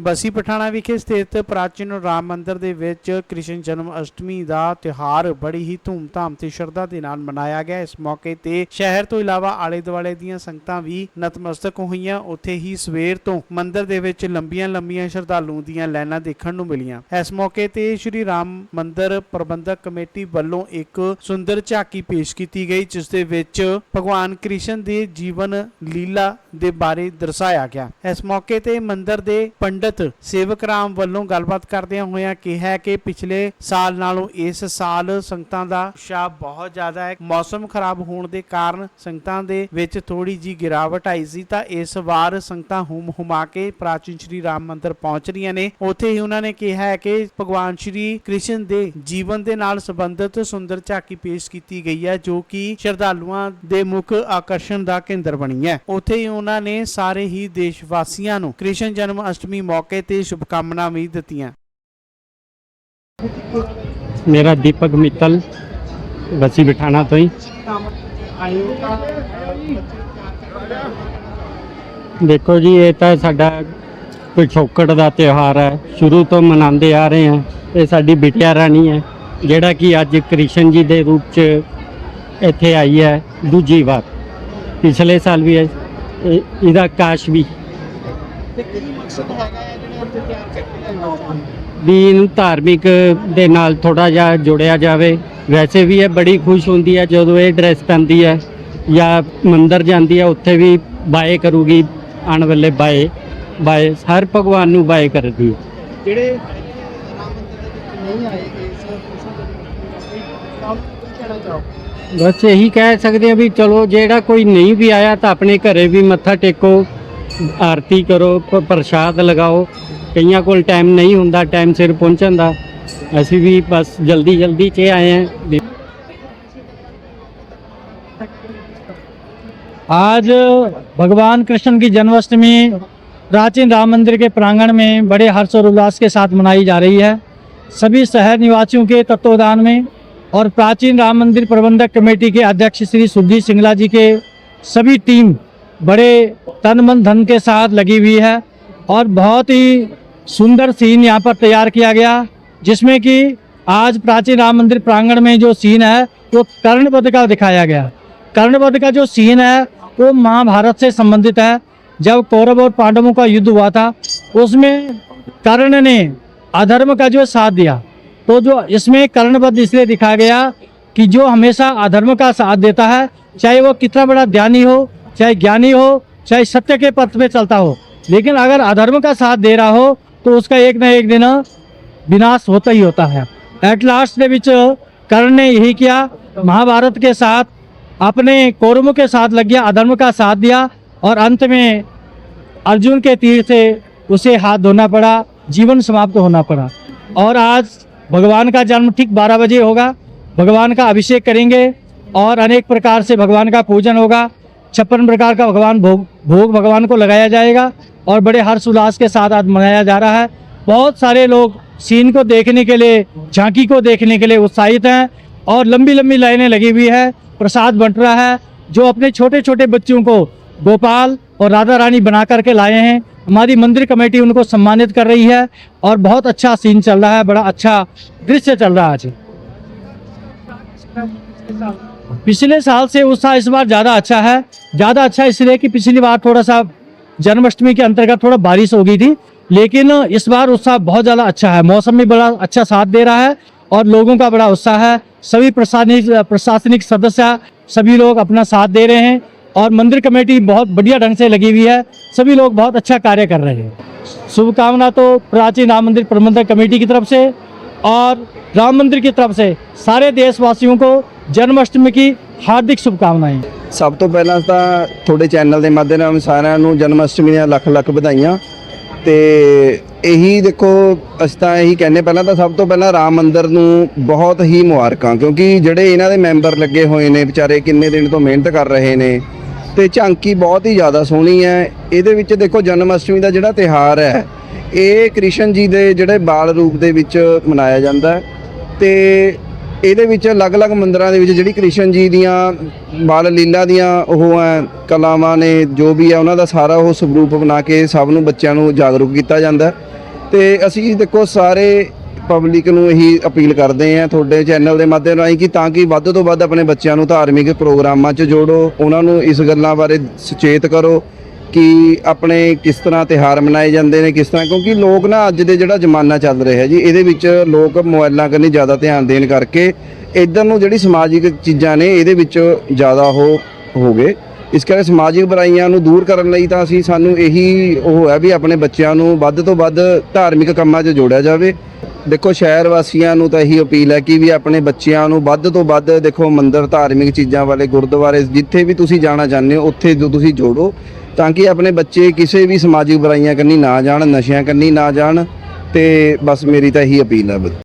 ਬਸੀ ਪਠਾਣਾ ਵਿਖੇ ਸਥਿਤ ਪ੍ਰਾਚੀਨ ਰਾਮ ਮੰਦਿਰ ਦੇ ਵਿੱਚ ਕ੍ਰਿਸ਼ਨ ਜਨਮ ਅਸ਼ਟਮੀ ਦਾ ਤਿਉਹਾਰ ਬੜੀ ਹੀ ਧੂਮਧਾਮ ਤੇ ਸ਼ਰਧਾ ਦੇ ਨਾਲ ਮਨਾਇਆ ਗਿਆ। ਇਸ ਮੌਕੇ ਤੇ ਸ਼ਹਿਰ ਤੋਂ ਇਲਾਵਾ ਆਲੇ ਦੁਆਲੇ ਦੀਆਂ ਸੰਗਤਾਂ ਵੀ ਨਤਮਸਤਕ ਹੋਈਆਂ। ਉੱਥੇ ਹੀ ਸਵੇਰ ਤੋਂ ਮੰਦਿਰ ਦੇ ਵਿੱਚ ਲੰਬੀਆਂ ਲੰਬੀਆਂ ਸ਼ਰਧਾਲੂਆਂ ਦੀਆਂ ਲਾਈਨਾਂ ਦੇਖਣ ਨੂੰ ਮਿਲੀਆਂ। ਇਸ ਮੌਕੇ ਤੇ ਸ਼੍ਰੀ ਰਾਮ ਮੰਦਿਰ ਪ੍ਰਬੰਧਕ ਕਮੇਟੀ ਵੱਲੋਂ ਇੱਕ ਸੁੰਦਰ ਝਾਕੀ ਪੇਸ਼ ਕੀਤੀ ਗਈ, ਜਿਸ ਦੇ ਵਿੱਚ ਭਗਵਾਨ ਕ੍ਰਿਸ਼ਨ ਦੇ ਜੀਵਨ ਲੀਲਾ ਦੇ ਬਾਰੇ ਦਰਸਾਇਆ ਗਿਆ। ਇਸ ਮੌਕੇ ਤੇ ਮੰਦਿਰ ਦੇ ਪੰਡਤ ਸੇਵਕ ਰਾਮ ਵੱਲੋਂ ਗੱਲਬਾਤ ਕਰਦਿਆਂ ਹੋਇਆਂ ਕਿਹਾ ਕਿ ਪਿਛਲੇ ਸਾਲ ਨਾਲੋਂ ਇਸ ਸਾਲ ਸੰਗਤਾਂ ਦਾ ਉਤਸ਼ਾਹ ਬਹੁਤ ਜ਼ਿਆਦਾ ਹੈ। ਮੌਸਮ ਖਰਾਬ ਹੋਣ ਦੇ ਕਾਰਨ ਸੰਗਤਾਂ ਦੇ ਵਿੱਚ ਥੋੜੀ ਜੀ ਗਿਰਾਵਟ ਆਈ ਸੀ ਤਾਂ ਇਸ ਵਾਰ ਸੰਗਤਾਂ ਹੁਮ ਹੁਮਾ ਕੇ ਪ੍ਰਾਚੀਨ ਸ਼੍ਰੀ ਰਾਮ ਮੰਦਿਰ ਪਹੁੰਚ ਰਹੀਆਂ ਨੇ। ਉੱਥੇ ਹੀ ਉਹਨਾਂ ਨੇ ਕਿਹਾ ਹੈ ਕਿ ਭਗਵਾਨ ਸ਼੍ਰੀ ਕ੍ਰਿਸ਼ਨ ਦੇ ਜੀਵਨ ਦੇ ਨਾਲ ਸੰਬੰਧਿਤ ਸੁੰਦਰ ਝਾਕੀ ਪੇਸ਼ ਕੀਤੀ ਗਈ ਹੈ, ਜੋ ਕਿ ਸ਼ਰਧਾਲੂਆਂ ਦੇ ਮੁੱਖ ਆਕਰਸ਼ਣ ਦਾ ਕੇਂਦਰ ਬਣੀ ਹੈ। ਉੱਥੇ ਹੀ ਉਹਨਾਂ ਨੇ ਸਾਰੇ ਹੀ ਦੇਸ਼ ਵਾਸੀਆਂ ਨੂੰ ਕ੍ਰਿਸ਼ਨ ਜਨਮ ਅਸ਼ਟਮੀ ਮੌਕੇ ਤੇ ਸ਼ੁਭਕਾਮਨਾਵਾਂ ਵੀ ਦਿੱਤੀਆਂ। ਮੇਰਾ ਦੀਪਕ ਮਿੱਤਲ, ਬਸੀ ਬਿਠਾਣਾ ਤੋਂ ਹੀ। ਦੇਖੋ ਜੀ, ਇਹ ਤਾਂ ਸਾਡਾ ਪਿਛੋਕੜ ਦਾ ਤਿਉਹਾਰ ਹੈ। ਸ਼ੁਰੂ ਤੋਂ ਮਨਾਉਂਦੇ ਆ ਰਹੇ ਹਾਂ। ਇਹ ਸਾਡੀ ਬਿਟਿਆ ਰਾਣੀ ਹੈ, ਜਿਹੜਾ ਕਿ ਅੱਜ ਕ੍ਰਿਸ਼ਨ ਜੀ ਦੇ ਰੂਪ 'ਚ ਇੱਥੇ ਆਈ ਹੈ। ਦੂਜੀ ਵਾਰ। ਪਿਛਲੇ ਸਾਲ ਵੀ ਇਹਦਾ ਕਾਸ਼ ਵੀ ਵੀ ਇਹਨੂੰ ਧਾਰਮਿਕ ਦੇ ਨਾਲ ਥੋੜਾ ਜਿਹਾ ਜੋੜਿਆ ਜਾਵੇ। ਵੈਸੇ ਵੀ ਇਹ ਬੜੀ ਖੁਸ਼ ਹੁੰਦੀ ਹੈ ਜਦੋਂ ਇਹ ਡਰੈਸ ਪਹਿਨਦੀ ਹੈ ਜਾਂ ਮੰਦਿਰ ਜਾਂਦੀ ਹੈ ਉੱਥੇ ਵੀ ਬਾਏ ਕਰੂਗੀ ਆਉਣ ਵੇਲੇ ਬਾਏ ਬਾਏ ਹਰ ਭਗਵਾਨ ਨੂੰ ਬਾਏ ਕਰਦੀ ਹੈ। ਜਿਹੜੇ ਰਾਮ ਮੰਦਿਰ ਦੇ ਵਿੱਚ ਨਹੀਂ ਆਏ ਇਸ ਕਹਿਣਾ ਚਾਹੋ ਬਸ ਇਹੀ ਕਹਿ ਸਕਦੇ ਆ ਵੀ ਚਲੋ ਜਿਹੜਾ ਕੋਈ ਨਹੀਂ ਵੀ ਆਇਆ ਤਾਂ ਆਪਣੇ ਘਰੇ ਵੀ ਮੱਥਾ ਟੇਕੋ। ਆਰਤੀ ਕਰੋ ਪ- ਪ੍ਰਸ਼ਾਦ ਲਗਾਓ ਕਈਆਂ ਕੋਲ ਟਾਈਮ ਨਹੀਂ ਹੁੰਦਾ ਟਾਈਮ ਸਿਰ ਪਹੁੰਚਣ ਦਾ ਅਸੀਂ ਵੀ ਬਸ ਜਲਦੀ ਜਲਦੀ 'ਚ ਆਏ ਹਾਂ ਵੀ आज भगवान कृष्ण की जन्माष्टमी प्राचीन राम मंदिर के प्रांगण में बड़े हर्ष और उल्लास के साथ मनाई जा रही है सभी शहर निवासियों के तत्वावधान में और प्राचीन राम मंदिर प्रबंधक कमेटी के अध्यक्ष श्री सुरजीत सिंगला जी के सभी टीम बड़े तन मन धन के साथ लगी हुई है और बहुत ही सुंदर सीन यहाँ पर तैयार किया गया, जिसमें कि आज प्राचीन राम मंदिर प्रांगण में जो सीन है, वो कर्णपद का दिखाया गया। कर्णपद का जो सीन है, वो महाभारत से संबंधित है। जब कौरव और पांडवों का युद्ध हुआ था, उसमें कर्ण ने अधर्म का जो साथ दिया तो जो इसमें कर्णपद इसलिए दिखाया गया कि जो हमेशा अधर्म का साथ देता है, चाहे वो कितना बड़ा ज्ञानी हो चाहे ज्ञानी हो, चाहे सत्य के पथ में चलता हो, लेकिन अगर अधर्म का साथ दे रहा हो तो उसका एक ना एक दिन विनाश होता ही होता है। एट लास्ट के बीच कर्ण ने यही किया, महाभारत के साथ, अपने कौरवों के साथ लग गया, अधर्म का साथ दिया, और अंत में अर्जुन के तीर से उसे हाथ धोना पड़ा, जीवन समाप्त होना पड़ा। और आज भगवान का जन्म ठीक 12 बजे होगा, भगवान का अभिषेक करेंगे, और अनेक प्रकार से भगवान का पूजन होगा छप्पन प्रकार का भगवान भोग भोग भगवान को लगाया जाएगा और बड़े हर्ष उल्लास के साथ आज मनाया जा रहा है। बहुत सारे लोग सीन को देखने के लिए, झांकी को देखने के लिए उत्साहित हैं और लंबी लंबी लाइनें लगी हुई है। प्रसाद बंट रहा है, जो अपने छोटे छोटे बच्चों को गोपाल और राधा रानी बना करके लाए हैं। हमारी मंदिर कमेटी उनको सम्मानित कर रही है और बहुत अच्छा सीन चल रहा है, बड़ा अच्छा दृश्य चल रहा है आज। पिछले साल से उत्साह इस बार ज़्यादा अच्छा है। ज़्यादा अच्छा इसलिए कि पिछली बार थोड़ा सा जन्माष्टमी के अंतर्गत थोड़ा बारिश हो गई थी, लेकिन इस बार उत्साह बहुत ज़्यादा अच्छा है। मौसम भी बड़ा अच्छा साथ दे रहा है और लोगों का बड़ा उत्साह है। सभी प्रशासनिक प्रशासनिक सदस्य, सभी लोग अपना साथ दे रहे हैं और मंदिर कमेटी बहुत बढ़िया ढंग से लगी हुई है। सभी लोग बहुत अच्छा कार्य कर रहे हैं। शुभकामना तो प्राचीन राम मंदिर प्रबंधक कमेटी की तरफ़ से। और राम मंदिर की तरफ से सारे देशवासियों को जन्माष्टमी की हार्दिक शुभकामनाएं ਸਭ ਤੋਂ ਪਹਿਲਾਂ ਤਾਂ ਤੁਹਾਡੇ ਚੈਨਲ ਦੇ ਮਾਧਿਅਮ ਸਾਰਿਆਂ ਨੂੰ ਜਨਮ ਅਸ਼ਟਮੀ ਦੀਆਂ ਲੱਖ ਲੱਖ ਵਧਾਈਆਂ ਤੇ ਇਹੀ ਦੇਖੋ ਅਸੀਂ ਤਾਂ ਇਹੀ ਕਹਿੰਨੇ ਪਹਿਲਾਂ ਤਾਂ ਸਭ ਤੋਂ ਪਹਿਲਾਂ ਰਾਮ ਮੰਦਿਰ ਨੂੰ ਬਹੁਤ ਹੀ ਮੁਬਾਰਕਾਂ ਕਿਉਂਕਿ ਜਿਹੜੇ ਇਹਨਾਂ ਦੇ ਮੈਂਬਰ ਲੱਗੇ ਹੋਏ ਨੇ ਵਿਚਾਰੇ ਕਿੰਨੇ ਦਿਨ ਤੋਂ ਮਿਹਨਤ ਕਰ ਰਹੇ ਨੇ ਤੇ ਝਾਂਕੀ ਬਹੁਤ ਹੀ ਜ਼ਿਆਦਾ ਸੋਹਣੀ ਹੈ ਇਹਦੇ ਵਿੱਚ ਦੇਖੋ ਜਨਮ ਅਸ਼ਟਮੀ ਦਾ ਜਿਹੜਾ ਤਿਹਾਰ ਹੈ ਇਹ ਕ੍ਰਿਸ਼ਨ ਜੀ ਦੇ ਜਿਹੜੇ ਬਾਲ ਰੂਪ ਦੇ ਵਿੱਚ ਮਨਾਇਆ ਜਾਂਦਾ ਹੈ ਤੇ ਇਹਦੇ ਵਿੱਚ ਅਲੱਗ-ਅਲੱਗ ਮੰਦਰਾਂ ਦੇ ਵਿੱਚ ਜਿਹੜੀ ਕ੍ਰਿਸ਼ਨ ਜੀ ਦੀਆਂ ਬਾਲ ਲੀਲਾ ਦੀਆਂ ਉਹ ਹੈ, ਕਲਾਵਾਂ ਨੇ, ਜੋ ਵੀ ਹੈ, ਉਹਨਾਂ ਦਾ ਸਾਰਾ ਉਹ ਸਰੂਪ ਬਣਾ ਕੇ ਸਭ ਨੂੰ ਬੱਚਿਆਂ ਨੂੰ ਜਾਗਰੂਕ ਕੀਤਾ ਜਾਂਦਾ ਹੈ। ਤੇ ਅਸੀਂ ਦੇਖੋ ਸਾਰੇ ਪਬਲਿਕ ਨੂੰ ਇਹੀ ਅਪੀਲ ਕਰਦੇ ਆ ਤੁਹਾਡੇ ਚੈਨਲ ਦੇ ਮਾਧਿਅਮ ਰਾਹੀਂ ਕਿ ਤਾਂ ਕਿ ਵੱਧ ਤੋਂ ਵੱਧ ਆਪਣੇ ਬੱਚਿਆਂ ਨੂੰ ਧਾਰਮਿਕ ਪ੍ਰੋਗਰਾਮਾਂ 'ਚ ਜੋੜੋ, ਉਹਨਾਂ ਨੂੰ ਇਸ ਗੱਲਾਂ ਬਾਰੇ ਸੁਚੇਤ ਕਰੋ ਕਿ ਆਪਣੇ ਕਿਸ ਤਰ੍ਹਾਂ ਤਿਹਾਰ ਮਨਾਏ ਜਾਂਦੇ ਨੇ, ਕਿਸ ਤਰ੍ਹਾਂ, ਕਿਉਂਕਿ ਲੋਕ ਨਾ ਅੱਜ ਦੇ ਜਿਹੜਾ ਜ਼ਮਾਨਾ ਚੱਲ ਰਿਹਾ ਜੀ, ਇਹਦੇ ਵਿੱਚ ਲੋਕ ਮੋਬਾਈਲਾਂ ਕਰਨੀ ਜ਼ਿਆਦਾ ਧਿਆਨ ਦੇਣ ਕਰਕੇ ਇਧਰ ਨੂੰ ਜਿਹੜੀ ਸਮਾਜਿਕ ਚੀਜ਼ਾਂ ਨੇ, ਇਹਦੇ ਵਿੱਚ ਜ਼ਿਆਦਾ ਉਹ ਹੋ ਗਏ। ਇਸ ਕਰਕੇ ਸਮਾਜਿਕ ਬੁਰਾਈਆਂ ਨੂੰ ਦੂਰ ਕਰਨ ਲਈ ਤਾਂ ਅਸੀਂ ਸਾਨੂੰ ਇਹੀ ਉਹ ਹੈ ਵੀ ਆਪਣੇ ਬੱਚਿਆਂ ਨੂੰ ਵੱਧ ਤੋਂ ਵੱਧ ਧਾਰਮਿਕ ਕੰਮਾਂ 'ਚ ਜੋੜਿਆ ਜਾਵੇ। ਦੇਖੋ, ਸ਼ਹਿਰ ਵਾਸੀਆਂ ਨੂੰ ਤਾਂ ਇਹੀ ਅਪੀਲ ਹੈ ਕਿ ਵੀ ਆਪਣੇ ਬੱਚਿਆਂ ਨੂੰ ਵੱਧ ਤੋਂ ਵੱਧ ਦੇਖੋ ਮੰਦਰ ਧਾਰਮਿਕ ਚੀਜ਼ਾਂ ਵਾਲੇ ਗੁਰਦੁਆਰੇ, ਜਿੱਥੇ ਵੀ ਤੁਸੀਂ ਜਾਣਾ ਚਾਹੁੰਦੇ ਹੋ, ਉੱਥੇ ਜੋ ਤੁਸੀਂ ਜੋੜੋ। ਤਾਂ ਕਿ ਆਪਣੇ ਬੱਚੇ ਕਿਸੇ ਵੀ ਸਮਾਜਿਕ ਬੁਰਾਈਆਂ ਕਰਨੀ ਨਾ ਜਾਣ, ਨਸ਼ਿਆਂ ਕਰਨੀ ਨਾ ਜਾਣ ਤੇ ਬਸ ਮੇਰੀ ਤਾਂ ਇਹੀ ਅਪੀਲ ਹੈ